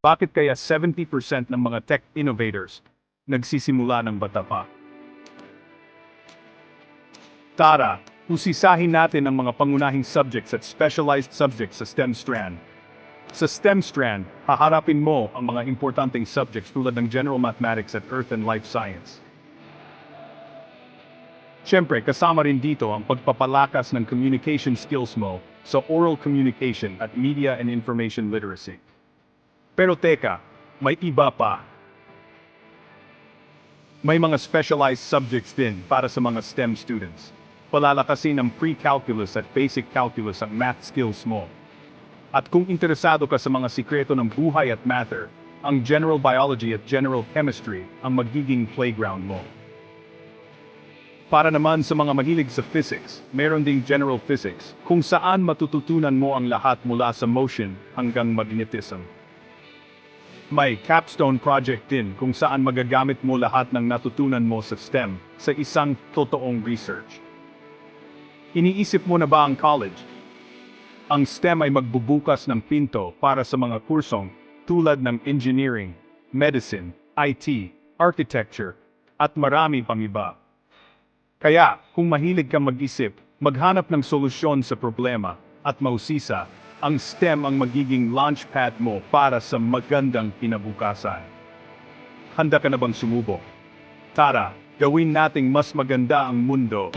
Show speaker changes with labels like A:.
A: Bakit kaya 70% ng mga tech innovators nagsisimula ng bata pa? Tara, usisahin natin ang mga pangunahing subjects at specialized subjects sa STEM strand. Sa STEM strand, haharapin mo ang mga importanteng subjects tulad ng General Mathematics at Earth and Life Science. Siyempre, kasama rin dito ang pagpapalakas ng communication skills mo sa oral communication at media and information literacy. Pero teka, may iba pa. May mga specialized subjects din para sa mga STEM students. Palalakasin ng pre-calculus at basic calculus ang math skills mo. At kung interesado ka sa mga sikreto ng buhay at matter, ang general biology at general chemistry ang magiging playground mo. Para naman sa mga mahilig sa physics, meron ding general physics, kung saan matututunan mo ang lahat mula sa motion hanggang magnetism. May capstone project din kung saan magagamit mo lahat ng natutunan mo sa STEM sa isang totoong research. Iniisip mo na ba ang college? Ang STEM ay magbubukas ng pinto para sa mga kursong tulad ng engineering, medicine, IT, architecture, at marami pang iba. Kaya, kung mahilig kang mag-isip, maghanap ng solusyon sa problema, at mausisa, ang STEM ang magiging launchpad mo para sa magandang kinabukasan. Handa ka na bang sumubok? Tara, gawin nating mas maganda ang mundo.